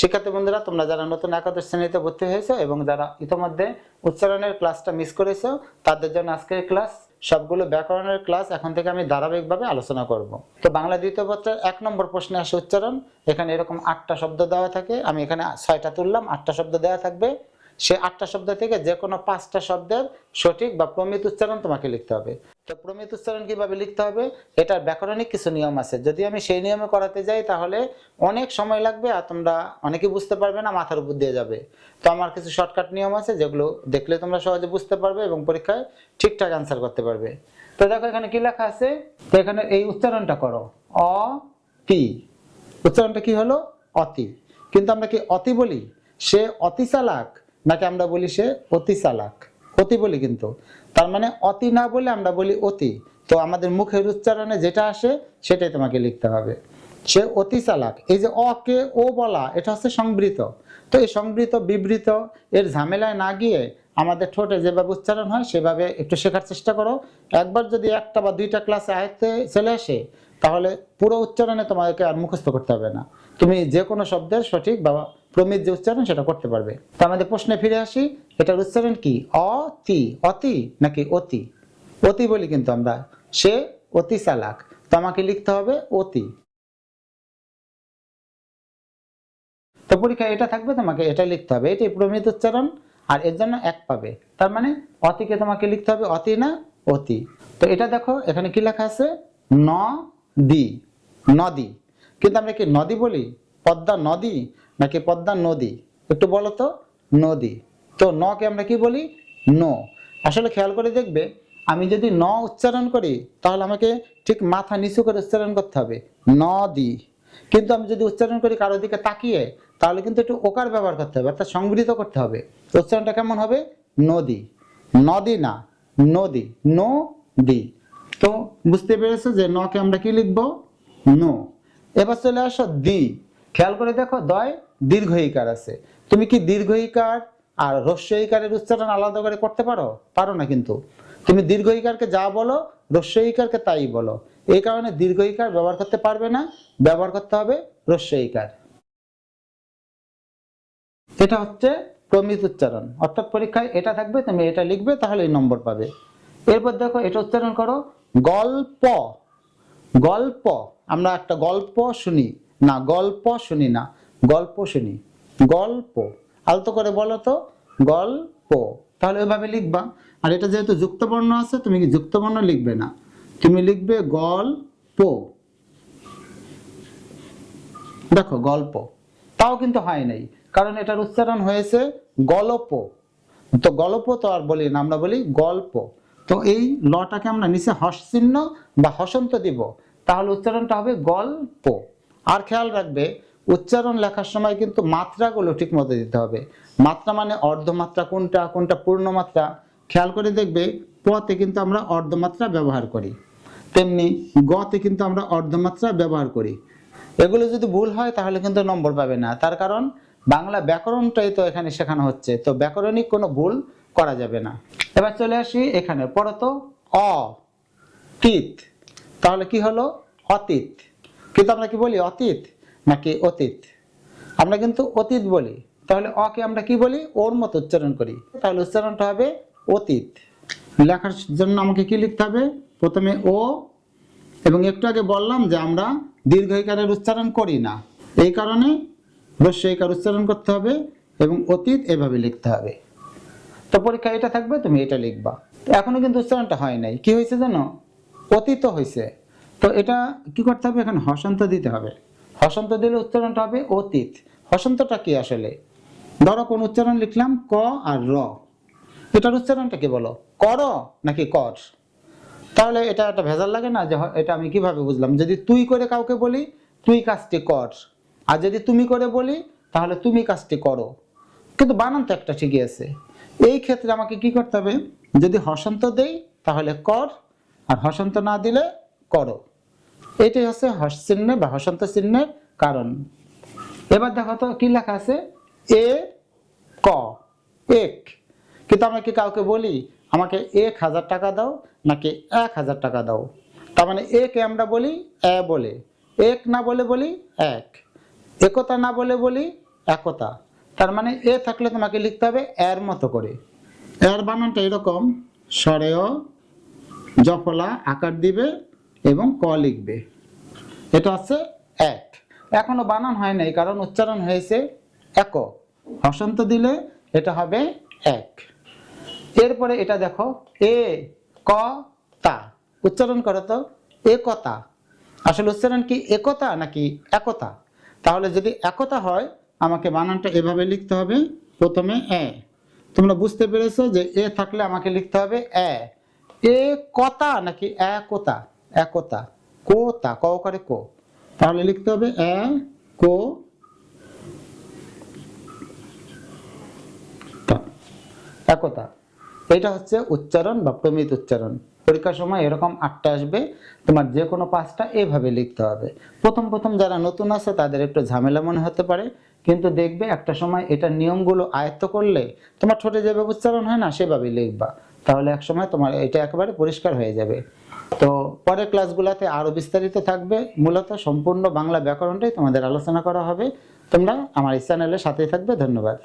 শিক্ষার্থী বন্ধুরা, তোমরা যারা নতুন একাদশ শ্রেণীতে ভর্তি হয়েছো এবং যারা ইতিমধ্যে উচ্চারণের ক্লাসটা মিস করেছ, তাদের জন্য আজকের ক্লাস সবগুলো ব্যাকরণের ক্লাস এখন থেকে আমি ধারাবাহিকভাবে আলোচনা করব। তো বাংলা দ্বিতীয় পত্রের এক নম্বর প্রশ্নে আসে উচ্চারণ। এখানে এরকম আটটা শব্দ দেওয়া থাকে, আমি এখানে ছয়টা তুললাম, আটটা শব্দ দেওয়া থাকবে। সে আটটা শব্দ থেকে যে কোনো পাঁচটা শব্দের সঠিক বা প্রমিত উচ্চারণ তোমাকে লিখতে হবে। তো প্রমিত উচ্চারণ কীভাবে লিখতে হবে? এটার ব্যাকরণিক কিছু নিয়ম আছে। যদি আমি সেই নিয়মে করাতে যাই, তাহলে অনেক সময় লাগবে আর তোমরা অনেকে বুঝতে পারবে না, মাথার উপর দিয়ে যাবে। তো আমার কিছু শর্টকাট নিয়ম আছে, যেগুলো দেখলে তোমরা সহজে বুঝতে পারবে এবং পরীক্ষায় ঠিকঠাক অ্যান্সার করতে পারবে। তো দেখো এখানে কি লেখা আছে? তো এখানে এই উচ্চারণটা করো। অ পি উচ্চারণটা কি হলো? অতি। কিন্তু আমরা কি অতি বলি? সে অতি চালাক। নাকি আমরা বলি সে অতি চালাক? অতি বলি কিন্তু। তার মানে অতি না বলে আমরা বলি অতি। তো আমাদের মুখের উচ্চারণে যেটা আসে, সেটাই তোমাকে লিখতে হবে। সে অতি চালাক। এই যে অকে ও বলা, এটা হচ্ছে সংবৃত। তো এই সংবৃত, বিবৃত, এর ঝামেলায় না গিয়ে আমাদের ঠোঁটে যেভাবে উচ্চারণ হয়, সেভাবে একটু শেখার চেষ্টা করো। একবার যদি একটা বা দুইটা ক্লাসে আয়ত্তে চলে আসে তাহলে পুরো উচ্চারণে তোমাদেরকে আর মুখস্থ করতে হবে না। তুমি যে কোনো শব্দের সঠিক বা প্রমিত যে উচ্চারণ সেটা করতে পারবে। তো আমাদের প্রশ্নে ফিরে আসি, এটার উচ্চারণ কি? অতি অতি নাকি অতি? অতি বলি কিন্তু আমরা। সে অতি চালাক। তো আমাকে লিখতে হবে অতি। তো পরীক্ষায় এটা থাকবে তোমাকে এটা লিখতে হবে। এটাই প্রমিত উচ্চারণ, আর এর জন্য এক পাবে। তার মানে অতিকে তোমাকে লিখতে হবে অতি না অতি। তো এটা দেখো, এখানে কি লেখা আছে? ন দি, নদী। কিন্তু আমরা কি নদী বলি? পদ্মা নদী নাকি পদ্মা নদী? একটু বলো তো, নদী। তো নকে আমরা কি বলি? ন। আসলে খেয়াল করে দেখবে, আমি যদি ন উচ্চারণ করি, তাহলে আমাকে ঠিক মাথা নিচু করে উচ্চারণ করতে হবে, নদী। কিন্তু আমি যদি উচ্চারণ করি কারোর দিকে তাকিয়ে, তাহলে কিন্তু একটু ওকার ব্যবহার করতে হবে, অর্থাৎ সংগৃহীত করতে হবে। উচ্চারণটা কেমন হবে? নদী। নদী না, নদী। নদী। তো বুঝতে পেরেছ যে নকে আমরা কি লিখব? নো। এবার চলে আসো দি। খেয়াল করে দেখো দয় দীর্ঘ ইকার আছে। তুমি কি দীর্ঘ ইকার আর হ্রস্ব ইকারের উচ্চারণ আলাদা করে করতে পারো? পারো না কিন্তু। তুমি দীর্ঘ ইকারকে যা বলো হ্রস্ব ইকারকে তাই বলো। এই কারণে দীর্ঘ ইকার ব্যবহার করতে পারবে না, ব্যবহার করতে হবে হ্রস্ব ইকার এটা হচ্ছে প্রমিত উচ্চারণ। অর্থাৎ পরীক্ষায় এটা থাকবে, তুমি এটা লিখবে, তাহলে এই নম্বর পাবে। এরপর দেখো এটা উচ্চারণ করো গল্প গল্প, আমরা একটা গল্প শুনি। না, গল্প শুনি না, গল্প শুনি। গল্প, আলতো করে বলো তো, গল্প। তাহলে ওইভাবে লিখবা। আর এটা যেহেতু যুক্তবর্ণ আছে, তুমি কি যুক্তবর্ণ লিখবে না? তুমি লিখবে গল্প। দেখো, গল্প। তাও কিন্তু হয় নাই, কারণ এটার উচ্চারণ হয়েছে গল্প। তো গল্প তো আর বলি না, আমরা বলি গল্প। তো এই লটাকে আমরা নিচে হস চিহ্ন বা হসন্ত দিব। তাহলে উচ্চারণটা হবে গল্প। আর খেয়াল রাখবে, উচ্চারণ লেখার সময় কিন্তু মাত্রাগুলো ঠিক মতো দিতে হবে। মাত্রা মানে অর্ধমাত্রা, কোনটা কোনটা পূর্ণ মাত্রা খেয়াল করে দেখবে, পতে কিন্তু আমরা অর্ধমাত্রা ব্যবহার করি। তেমনি গতে কিন্তু আমরা অর্ধমাত্রা ব্যবহার করি। এগুলো যদি ভুল হয়, তাহলে কিন্তু নম্বর পাবে না। তার কারণ, বাংলা ব্যাকরণটাই তো এখানে শেখানো হচ্ছে। তো ব্যাকরণিক কোনো ভুল করা যাবে না। এবার চলে আসি এখানে। পড়তো অ তাহলে কি হলো? অতীত। কিন্তু আমরা কি বলি অতীত নাকি অতীত? আমরা কিন্তু অতীত বলি। তাহলে অকে আমরা কি বলি? ওর মতো উচ্চারণ করি। তাহলে উচ্চারণটা হবে অতীত। লেখার জন্য আমাকে কি লিখতে হবে? প্রথমে ও, এবং একটু আগে বললাম যে আমরা দীর্ঘ ইকারের উচ্চারণ করি না। এই কারণে ইকার উচ্চারণ করতে হবে এবং অতীত এভাবে লিখতে হবে। তো পরীক্ষা এটা থাকবে, তুমি এটা লিখবা। এখনও কিন্তু উচ্চারণটা হয় নাই। কি হয়েছে জানো? অতীত হয়েছে। তো এটা কি করতে হবে? এখন হসন্ত দিতে হবে। হসন্ত দিলে উচ্চারণটা হবে অতীত। হসন্তটা কি আসলে? ধরো কোন উচ্চারণ লিখলাম, ক আর র। এটার উচ্চারণটা কি বলো? কর নাকি কর? তাহলে এটা একটা ভেজাল লাগে না যে এটা আমি কীভাবে বুঝলাম? যদি তুই করে কাউকে বলি, তুই কাজটি কর। আর যদি তুমি করে বলি, তাহলে তুমি কাজটি করো। কিন্তু বানান তো একটা ঠিকই আছে। এই ক্ষেত্রে আমাকে কি করতে হবে? যদি হসন্ত দেই, তাহলে কর, আর হসন্ত না দিলে করো। এটাই হচ্ছে হস চিহ্ন বা হসন্ত চিহ্নের কারণ। এবার দেখো তো কি লেখা আছে? এ, ক, এক। কিন্তু আমরা কি কাউকে বলি, আমাকে এক হাজার টাকা দাও, নাকি এক হাজার টাকা দাও? তার মানে একে আমরা বলি এ বলে। এক না বলে বলি এক। একতা না বলে বলি একতা। তার মানে এ থাকলে তোমাকে লিখতে হবে এর মতো করে। এর বানানটা এরকম স্বরেয় জফলা, আকার দিবে এবং ক লিখবে। এটা হচ্ছে এক। এখনও বানান হয় নাই, কারণ উচ্চারণ হয়েছে এক হসন্ত দিলে এটা হবে এক। এরপরে এটা দেখো, এ, ক, তা। উচ্চারণ করো তো, একতা। আসলে উচ্চারণ কি একতা নাকি একতা? তাহলে যদি একতা হয় আমাকে বানানটা এভাবে লিখতে হবে, প্রথমে এ। তোমরা বুঝতে পেরেছ যে এ থাকলে আমাকে লিখতে হবে এ। এ কতা নাকি একতা একতা কোতা ক করে কো। তাহলে লিখতে হবে এ, কো। একতা এটা হচ্ছে উচ্চারণ বা প্রমিত উচ্চারণ। পরীক্ষার সময় এরকম আটটা আসবে, তোমার যে কোনো পাঁচটা এভাবে লিখতে হবে। প্রথম প্রথম যারা নতুন আছে তাদের একটু ঝামেলা মনে হতে পারে। কিন্তু দেখবে একটা সময় এটা নিয়মগুলো আয়ত্ত করলে তোমার ঠোঁটে যেভাবে উচ্চারণ হয় না, সেভাবেই লিখবা। তাহলে এক সময় তোমার এটা একেবারে পরিষ্কার হয়ে যাবে। তো পরের ক্লাসগুলোতে আরও বিস্তারিত থাকবে। মূলত সম্পূর্ণ বাংলা ব্যাকরণটাই তোমাদের আলোচনা করা হবে। তোমরা আমার এই চ্যানেলের সাথেই থাকবে। ধন্যবাদ।